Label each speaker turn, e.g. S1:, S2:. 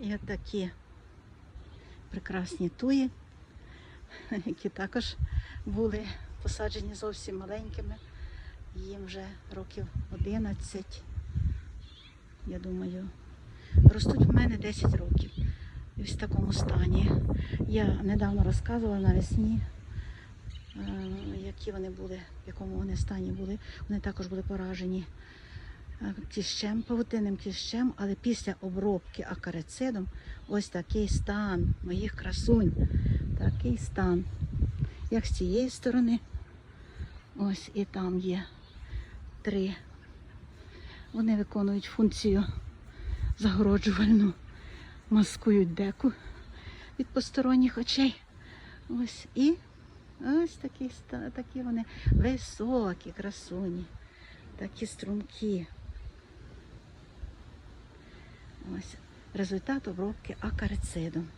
S1: І от такі прекрасні туї, які також були посаджені зовсім маленькими. Їм вже років 11, я думаю, ростуть в мене 10 років. І в такому стані. Я недавно розказувала навесні, е, які вони були, в якому вони стані були. Вони також були поражені кліщем, павутинним кліщем, але після обробки акарицидом ось такий стан моїх красунь. Такий стан. Як з цієї сторони, ось і там є три. Вони виконують функцію загороджувальну, маскують деку від посторонніх очей. Ось і ось такі, такі вони високі, красуні, такі стрункі. Ось результат обробки акарицидом.